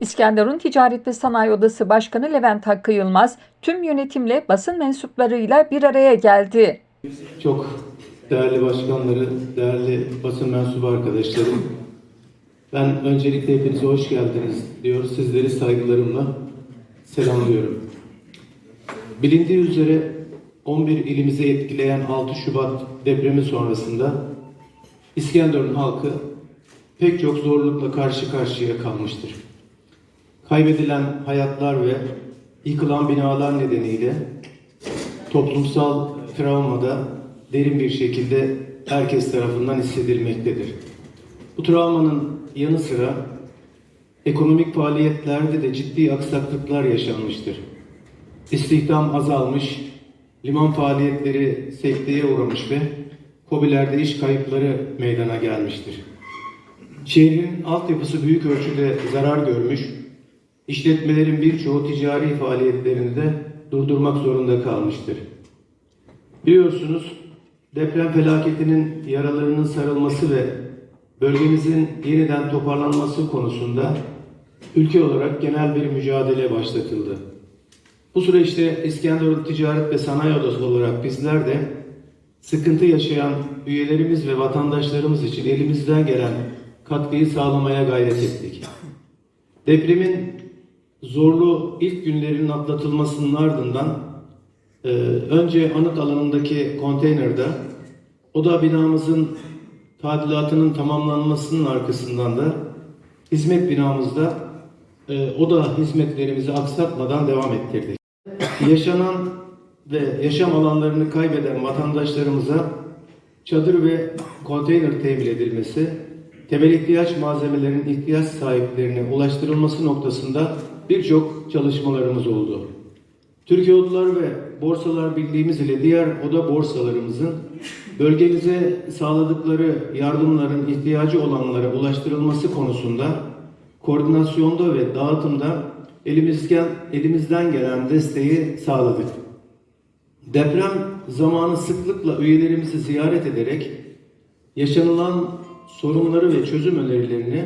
İskenderun Ticaret ve Sanayi Odası Başkanı Levent Hakkı Yılmaz tüm yönetimle basın mensuplarıyla bir araya geldi. Çok değerli başkanları, değerli basın mensubu arkadaşlarım. Ben öncelikle hepinize hoş geldiniz diyor. Sizleri saygılarımla selamlıyorum. Bilindiği üzere 11 ilimize etkileyen 6 Şubat depremi sonrasında İskenderun halkı pek çok zorlukla karşı karşıya kalmıştır. Kaybedilen hayatlar ve yıkılan binalar nedeniyle toplumsal travmada derin bir şekilde herkes tarafından hissedilmektedir. Bu travmanın yanı sıra ekonomik faaliyetlerde de ciddi aksaklıklar yaşanmıştır. İstihdam azalmış, liman faaliyetleri sekteye uğramış ve COBİ'lerde iş kayıpları meydana gelmiştir. Şehrin altyapısı büyük ölçüde zarar görmüş, işletmelerin birçoğu ticari faaliyetlerini de durdurmak zorunda kalmıştır. Biliyorsunuz deprem felaketinin yaralarının sarılması ve bölgemizin yeniden toparlanması konusunda ülke olarak genel bir mücadele başlatıldı. Bu süreçte İskenderun Ticaret ve Sanayi Odası olarak bizler de sıkıntı yaşayan üyelerimiz ve vatandaşlarımız için elimizden gelen katkıyı sağlamaya gayret ettik. Depremin zorlu ilk günlerinin atlatılmasının ardından ee, önce anıt alanındaki konteynerde oda binamızın tadilatının tamamlanmasının arkasından da hizmet binamızda e, oda hizmetlerimizi aksatmadan devam ettirdik. Yaşanan ve yaşam alanlarını kaybeden vatandaşlarımıza çadır ve konteyner temin edilmesi, temel ihtiyaç malzemelerinin ihtiyaç sahiplerine ulaştırılması noktasında birçok çalışmalarımız oldu. Türkiye Odalar ve Borsalar Birliğimiz ile diğer oda borsalarımızın bölgemize sağladıkları yardımların ihtiyacı olanlara ulaştırılması konusunda koordinasyonda ve dağıtımda elimizden, elimizden gelen desteği sağladık. Deprem zamanı sıklıkla üyelerimizi ziyaret ederek yaşanılan sorunları ve çözüm önerilerini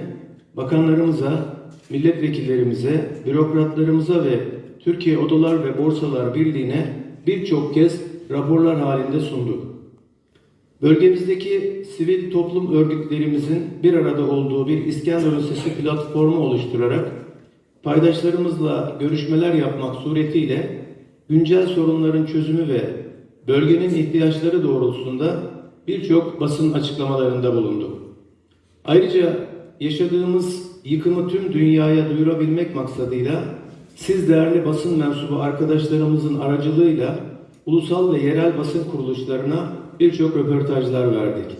bakanlarımıza, milletvekillerimize, bürokratlarımıza ve Türkiye Odalar ve Borsalar Birliği'ne birçok kez raporlar halinde sunduk. Bölgemizdeki sivil toplum örgütlerimizin bir arada olduğu bir İskenderun Sesi platformu oluşturarak paydaşlarımızla görüşmeler yapmak suretiyle güncel sorunların çözümü ve bölgenin ihtiyaçları doğrultusunda birçok basın açıklamalarında bulunduk. Ayrıca yaşadığımız yıkımı tüm dünyaya duyurabilmek maksadıyla siz değerli basın mensubu arkadaşlarımızın aracılığıyla ulusal ve yerel basın kuruluşlarına birçok röportajlar verdik.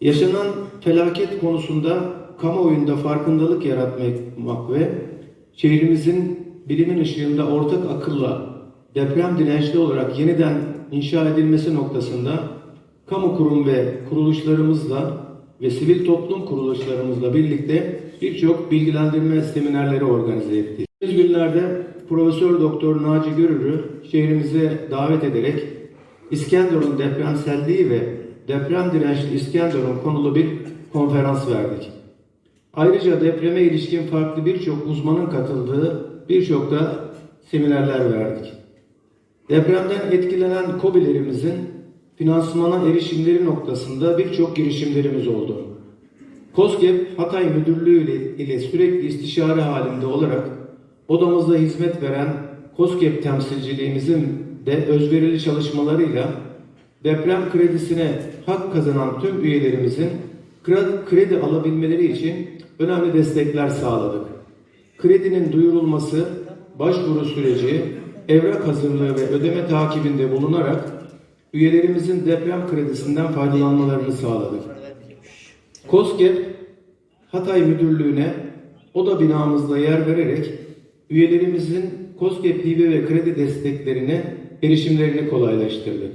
Yaşanan felaket konusunda kamuoyunda farkındalık yaratmak ve şehrimizin bilimin ışığında ortak akılla deprem dirençli olarak yeniden inşa edilmesi noktasında kamu kurum ve kuruluşlarımızla ve sivil toplum kuruluşlarımızla birlikte birçok bilgilendirme seminerleri organize ettik. Biz günlerde Profesör Doktor Naci Görür'ü şehrimize davet ederek İskenderun depremselliği ve deprem dirençli İskenderun konulu bir konferans verdik. Ayrıca depreme ilişkin farklı birçok uzmanın katıldığı birçok da seminerler verdik. Depremden etkilenen KOBİ'lerimizin finansmana erişimleri noktasında birçok girişimlerimiz oldu. KOSGEB Hatay Müdürlüğü ile, ile sürekli istişare halinde olarak odamızda hizmet veren KOSGEB temsilciliğimizin de özverili çalışmalarıyla deprem kredisine hak kazanan tüm üyelerimizin kredi alabilmeleri için önemli destekler sağladık. Kredinin duyurulması, başvuru süreci, evrak hazırlığı ve ödeme takibinde bulunarak üyelerimizin deprem kredisinden faydalanmalarını sağladık. KOSGEB Hatay Müdürlüğü'ne oda binamızda yer vererek üyelerimizin KOSGEB hibe ve kredi desteklerine erişimlerini kolaylaştırdık.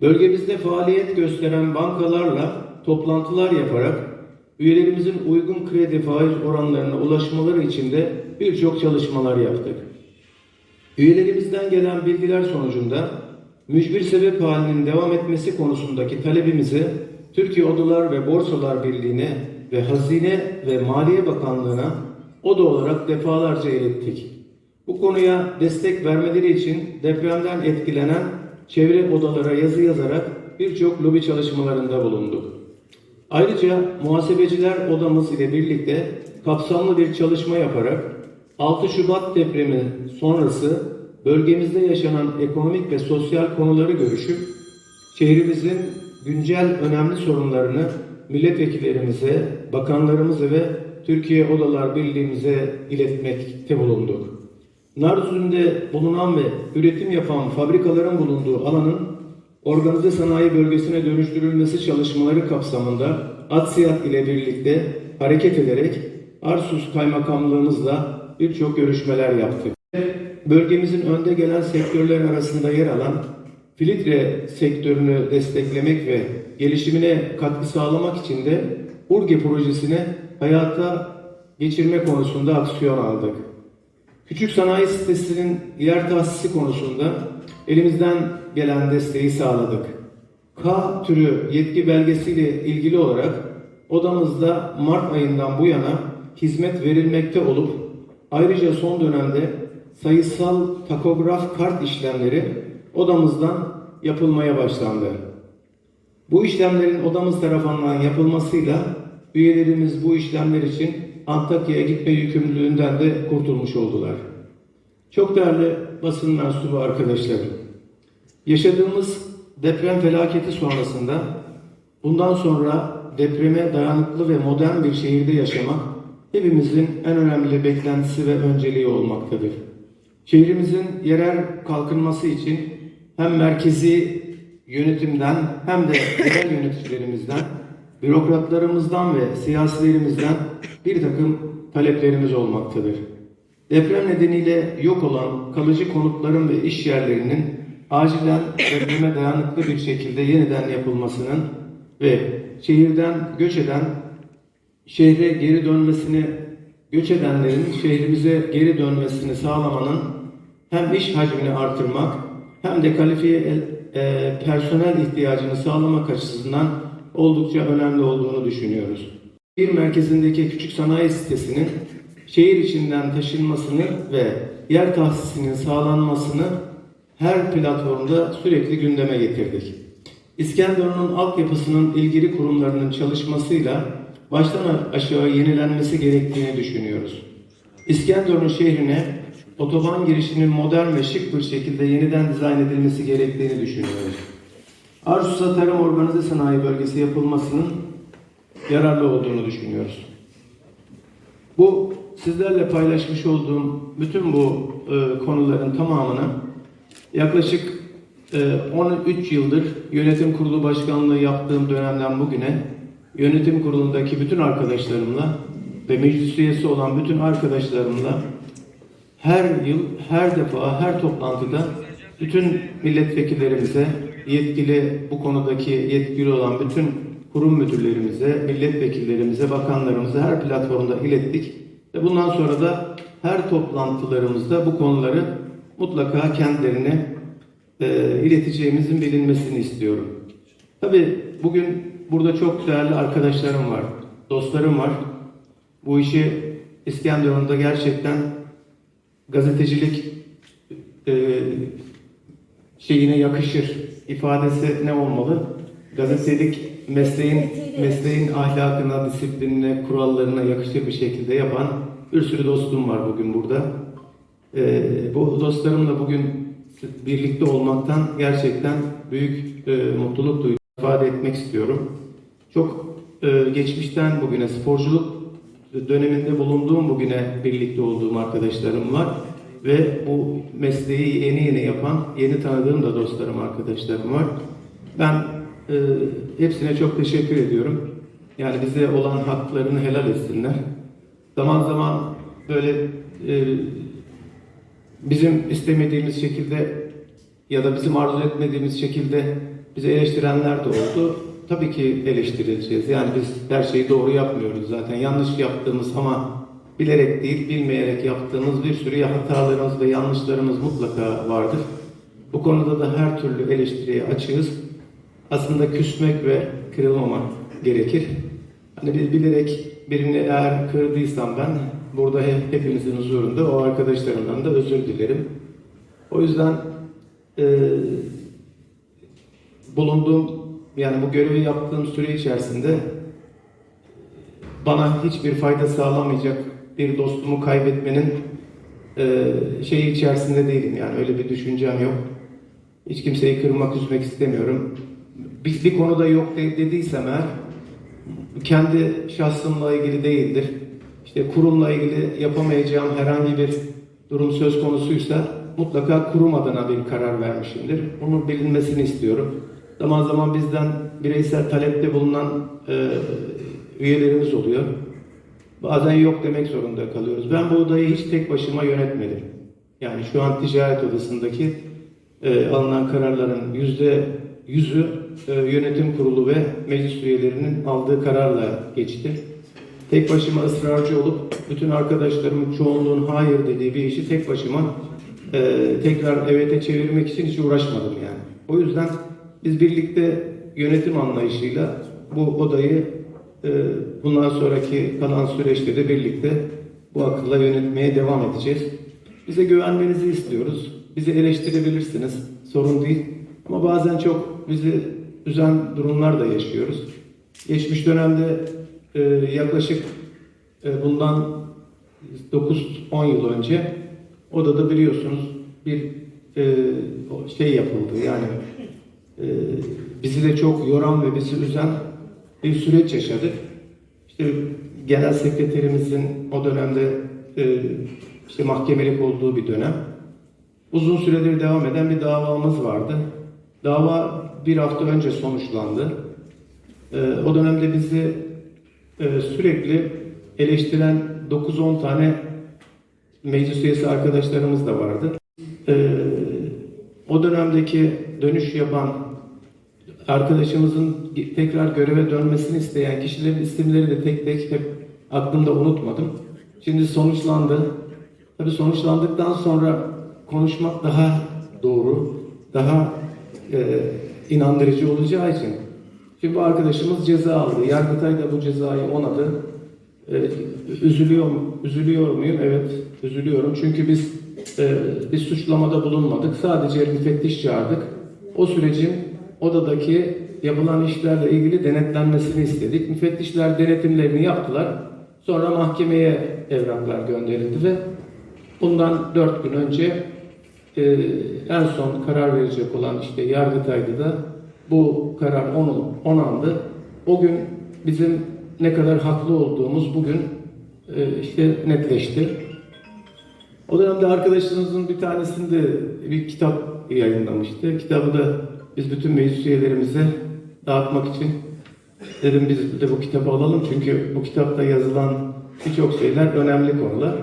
Bölgemizde faaliyet gösteren bankalarla toplantılar yaparak üyelerimizin uygun kredi faiz oranlarına ulaşmaları için de birçok çalışmalar yaptık. Üyelerimizden gelen bilgiler sonucunda mücbir sebep halinin devam etmesi konusundaki talebimizi Türkiye Odalar ve Borsalar Birliği'ne ve Hazine ve Maliye Bakanlığı'na oda olarak defalarca ilettik. Bu konuya destek vermeleri için depremden etkilenen çevre odalara yazı yazarak birçok lobi çalışmalarında bulunduk. Ayrıca muhasebeciler odamız ile birlikte kapsamlı bir çalışma yaparak 6 Şubat depremi sonrası bölgemizde yaşanan ekonomik ve sosyal konuları görüşüp şehrimizin güncel önemli sorunlarını milletvekillerimize, bakanlarımıza ve Türkiye Odalar Birliği'mize iletmekte bulunduk. Narüzünde bulunan ve üretim yapan fabrikaların bulunduğu alanın organize sanayi bölgesine dönüştürülmesi çalışmaları kapsamında ATSİAD ile birlikte hareket ederek Arsus Kaymakamlığımızla birçok görüşmeler yaptık. Bölgemizin önde gelen sektörler arasında yer alan filtre sektörünü desteklemek ve gelişimine katkı sağlamak için de URGE projesini hayata geçirme konusunda aksiyon aldık. Küçük sanayi sitesinin yer tahsisi konusunda elimizden gelen desteği sağladık. K türü yetki belgesiyle ilgili olarak odamızda Mart ayından bu yana hizmet verilmekte olup ayrıca son dönemde sayısal takograf kart işlemleri odamızdan yapılmaya başlandı. Bu işlemlerin odamız tarafından yapılmasıyla üyelerimiz bu işlemler için Antakya'ya gitme yükümlülüğünden de kurtulmuş oldular. Çok değerli basın mensubu arkadaşlarım, yaşadığımız deprem felaketi sonrasında bundan sonra depreme dayanıklı ve modern bir şehirde yaşamak hepimizin en önemli beklentisi ve önceliği olmaktadır. Şehrimizin yerel kalkınması için hem merkezi yönetimden hem de yerel yöneticilerimizden, bürokratlarımızdan ve siyasilerimizden bir takım taleplerimiz olmaktadır. Deprem nedeniyle yok olan kalıcı konutların ve iş yerlerinin acilen depreme dayanıklı bir şekilde yeniden yapılmasının ve şehirden göç eden şehre geri dönmesini, göç edenlerin şehrimize geri dönmesini sağlamanın hem iş hacmini artırmak hem de kalifiye el- e, personel ihtiyacını sağlamak açısından oldukça önemli olduğunu düşünüyoruz. Bir merkezindeki küçük sanayi sitesinin şehir içinden taşınmasını ve yer tahsisinin sağlanmasını her platformda sürekli gündeme getirdik. İskenderun'un altyapısının ilgili kurumlarının çalışmasıyla baştan aşağı yenilenmesi gerektiğini düşünüyoruz. İskenderun şehrine otoban girişinin modern ve şık bir şekilde yeniden dizayn edilmesi gerektiğini düşünüyoruz. Arsus'a tarım organize sanayi bölgesi yapılmasının yararlı olduğunu düşünüyoruz. Bu sizlerle paylaşmış olduğum bütün bu e, konuların tamamını yaklaşık e, 13 yıldır yönetim kurulu başkanlığı yaptığım dönemden bugüne yönetim kurulundaki bütün arkadaşlarımla ve meclis üyesi olan bütün arkadaşlarımla her yıl, her defa, her toplantıda bütün milletvekillerimize, yetkili bu konudaki yetkili olan bütün kurum müdürlerimize, milletvekillerimize, bakanlarımıza her platformda ilettik. Ve bundan sonra da her toplantılarımızda bu konuları mutlaka kendilerine e, ileteceğimizin bilinmesini istiyorum. Tabii bugün burada çok değerli arkadaşlarım var, dostlarım var. Bu işi İskenderun'da gerçekten gazetecilik e, şeyine yakışır. ifadesi ne olmalı? Gazetelik mesleğin mesleğin ahlakına, disiplinine, kurallarına yakışır bir şekilde yapan bir sürü dostum var bugün burada. E, bu dostlarımla bugün birlikte olmaktan gerçekten büyük e, mutluluk duydum. ifade etmek istiyorum. Çok e, geçmişten bugüne sporculuk döneminde bulunduğum bugüne birlikte olduğum arkadaşlarım var. Ve bu mesleği yeni yeni yapan, yeni tanıdığım da dostlarım, arkadaşlarım var. Ben e, hepsine çok teşekkür ediyorum. Yani bize olan haklarını helal etsinler. Zaman zaman böyle e, bizim istemediğimiz şekilde ya da bizim arzu etmediğimiz şekilde bizi eleştirenler de oldu. Tabii ki eleştirileceğiz. Yani biz her şeyi doğru yapmıyoruz zaten. Yanlış yaptığımız ama bilerek değil, bilmeyerek yaptığımız bir sürü hatalarımız ve yanlışlarımız mutlaka vardır. Bu konuda da her türlü eleştiriye açığız. Aslında küsmek ve kırılmamak gerekir. Hani bir bilerek birini eğer kırdıysam ben burada he- hepimizin huzurunda o arkadaşlarımdan da özür dilerim. O yüzden e, bulunduğum yani bu görevi yaptığım süre içerisinde bana hiçbir fayda sağlamayacak bir dostumu kaybetmenin e, şeyi içerisinde değilim yani öyle bir düşüncem yok. Hiç kimseyi kırmak, üzmek istemiyorum. Bir, bir konuda yok de- dediysem eğer kendi şahsımla ilgili değildir. İşte kurumla ilgili yapamayacağım herhangi bir durum söz konusuysa mutlaka kurum adına bir karar vermişimdir. Bunun bilinmesini istiyorum. Zaman zaman bizden bireysel talepte bulunan e, üyelerimiz oluyor. Bazen yok demek zorunda kalıyoruz. Ben bu odayı hiç tek başıma yönetmedim. Yani şu an ticaret odasındaki e, alınan kararların yüzde yüzü e, yönetim kurulu ve meclis üyelerinin aldığı kararla geçti. Tek başıma ısrarcı olup bütün arkadaşlarımın çoğunluğun hayır dediği bir işi tek başıma e, tekrar evete çevirmek için hiç uğraşmadım yani. O yüzden biz birlikte yönetim anlayışıyla bu odayı e, bundan sonraki kalan süreçte de birlikte bu akılla yönetmeye devam edeceğiz. Bize güvenmenizi istiyoruz. Bizi eleştirebilirsiniz. Sorun değil. Ama bazen çok bizi üzen durumlar da yaşıyoruz. Geçmiş dönemde e, yaklaşık e, bundan 9-10 yıl önce odada biliyorsunuz bir e, şey yapıldı. Yani bizi de çok yoran ve bizi üzen bir süreç yaşadık. İşte genel sekreterimizin o dönemde e, işte mahkemelik olduğu bir dönem. Uzun süredir devam eden bir davamız vardı. Dava bir hafta önce sonuçlandı. E, o dönemde bizi e, sürekli eleştiren 9-10 tane meclis üyesi arkadaşlarımız da vardı. E, o dönemdeki dönüş yapan arkadaşımızın tekrar göreve dönmesini isteyen kişilerin isimleri de tek tek hep aklımda unutmadım. Şimdi sonuçlandı. Tabii sonuçlandıktan sonra konuşmak daha doğru, daha e, inandırıcı olacağı için. Şimdi bu arkadaşımız ceza aldı. Yargıtay da bu cezayı onadı. E, üzülüyor, üzülüyor muyum? Evet, üzülüyorum. Çünkü biz e, bir suçlamada bulunmadık. Sadece müfettiş çağırdık. O sürecin odadaki yapılan işlerle ilgili denetlenmesini istedik. Müfettişler denetimlerini yaptılar. Sonra mahkemeye evraklar gönderildi ve bundan dört gün önce e, en son karar verecek olan işte Yargıtay'da da bu karar onu, onandı. O gün bizim ne kadar haklı olduğumuz bugün e, işte netleşti. O dönemde arkadaşlarımızın bir tanesinde bir kitap yayınlamıştı. Kitabı da biz bütün meclis üyelerimize dağıtmak için dedim biz de bu kitabı alalım. Çünkü bu kitapta yazılan birçok şeyler önemli konular.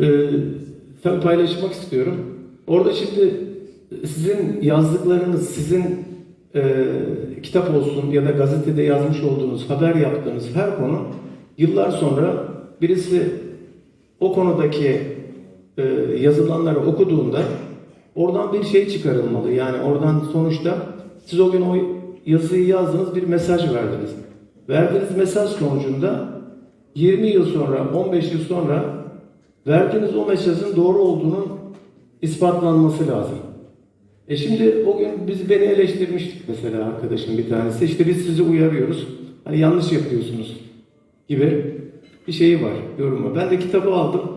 Ee, tabii paylaşmak istiyorum. Orada şimdi sizin yazdıklarınız, sizin e, kitap olsun ya da gazetede yazmış olduğunuz, haber yaptığınız her konu yıllar sonra birisi o konudaki e, yazılanları okuduğunda oradan bir şey çıkarılmalı. Yani oradan sonuçta siz o gün o yazıyı yazdınız bir mesaj verdiniz. Verdiğiniz mesaj sonucunda 20 yıl sonra, 15 yıl sonra verdiğiniz o mesajın doğru olduğunun ispatlanması lazım. E şimdi o gün biz beni eleştirmiştik mesela arkadaşım bir tanesi. İşte biz sizi uyarıyoruz. Hani yanlış yapıyorsunuz gibi bir şeyi var, yorumu. Ben de kitabı aldım.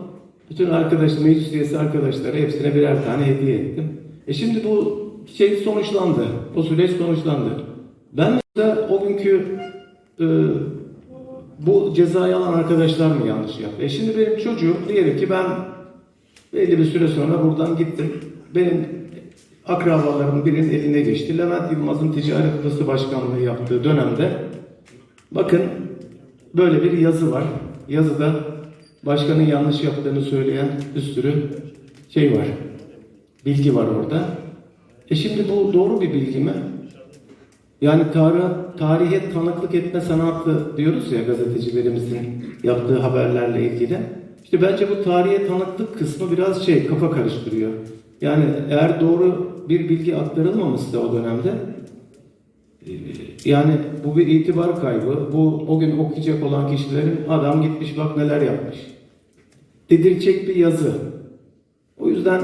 Bütün arkadaşlar, meclis üyesi arkadaşlara hepsine birer tane hediye ettim. E şimdi bu şey sonuçlandı. O süreç sonuçlandı. Ben de o günkü e, bu cezayı alan arkadaşlar mı yanlış yaptı? E şimdi benim çocuğum diyelim ki ben belli bir süre sonra buradan gittim. Benim akrabalarımın birinin eline geçti. Levent Yılmaz'ın Ticaret Odası Başkanlığı yaptığı dönemde bakın böyle bir yazı var. Yazıda başkanın yanlış yaptığını söyleyen bir sürü şey var. Bilgi var orada. E şimdi bu doğru bir bilgi mi? Yani tarih, tarihe tanıklık etme sanatı diyoruz ya gazetecilerimizin yaptığı haberlerle ilgili. İşte bence bu tarihe tanıklık kısmı biraz şey kafa karıştırıyor. Yani eğer doğru bir bilgi aktarılmamışsa o dönemde Yani bu bir itibar kaybı. Bu o gün okuyacak olan kişilerin adam gitmiş bak neler yapmış. Dedirecek bir yazı. O yüzden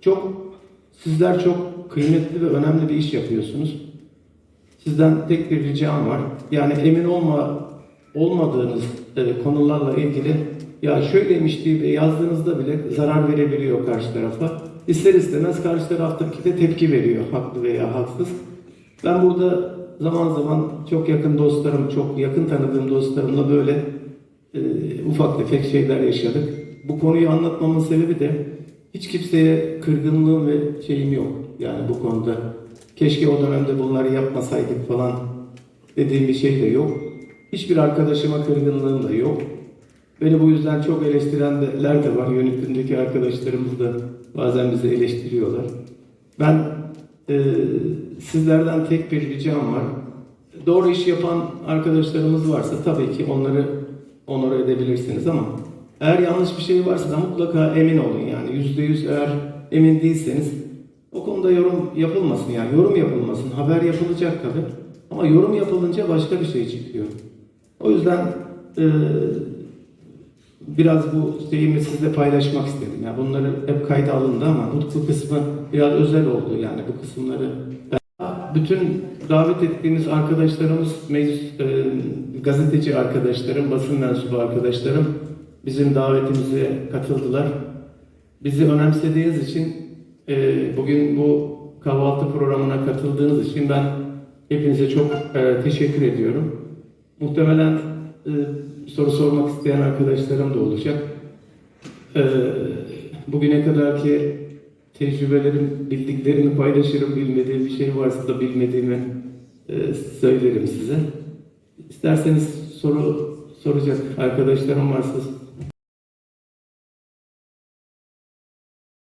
çok sizler çok kıymetli ve önemli bir iş yapıyorsunuz. Sizden tek bir ricam var. Yani emin olma olmadığınız e, konularla ilgili ya şöyleymiş diye yazdığınızda bile zarar verebiliyor karşı tarafa. İster istemez karşı taraftaki de tepki veriyor haklı veya haksız. Ben burada zaman zaman çok yakın dostlarım, çok yakın tanıdığım dostlarımla böyle e, ufak tefek şeyler yaşadık. Bu konuyu anlatmamın sebebi de hiç kimseye kırgınlığım ve şeyim yok. Yani bu konuda keşke o dönemde bunları yapmasaydık falan dediğim bir şey de yok. Hiçbir arkadaşıma kırgınlığım da yok. Beni bu yüzden çok eleştirenler de var. Yönetimdeki arkadaşlarımız da bazen bizi eleştiriyorlar. Ben e, sizlerden tek bir ricam var. Doğru iş yapan arkadaşlarımız varsa tabii ki onları onore edebilirsiniz ama eğer yanlış bir şey varsa da mutlaka emin olun yani yüzde yüz eğer emin değilseniz o konuda yorum yapılmasın yani yorum yapılmasın haber yapılacak tabii ama yorum yapılınca başka bir şey çıkıyor. O yüzden e, biraz bu şeyimi sizle paylaşmak istedim. Yani bunları hep kayda alındı ama bu, kısmı biraz özel oldu yani bu kısımları. Bütün davet ettiğimiz arkadaşlarımız, meclis, e, gazeteci arkadaşlarım, basın mensubu arkadaşlarım bizim davetimize katıldılar. Bizi önemsediğiniz için e, bugün bu kahvaltı programına katıldığınız için ben hepinize çok e, teşekkür ediyorum. Muhtemelen e, soru sormak isteyen arkadaşlarım da olacak. E, bugüne kadarki tecrübelerim, bildiklerimi paylaşırım. Bilmediğim bir şey varsa da bilmediğimi e, söylerim size. İsterseniz soru soracak arkadaşlarım varsa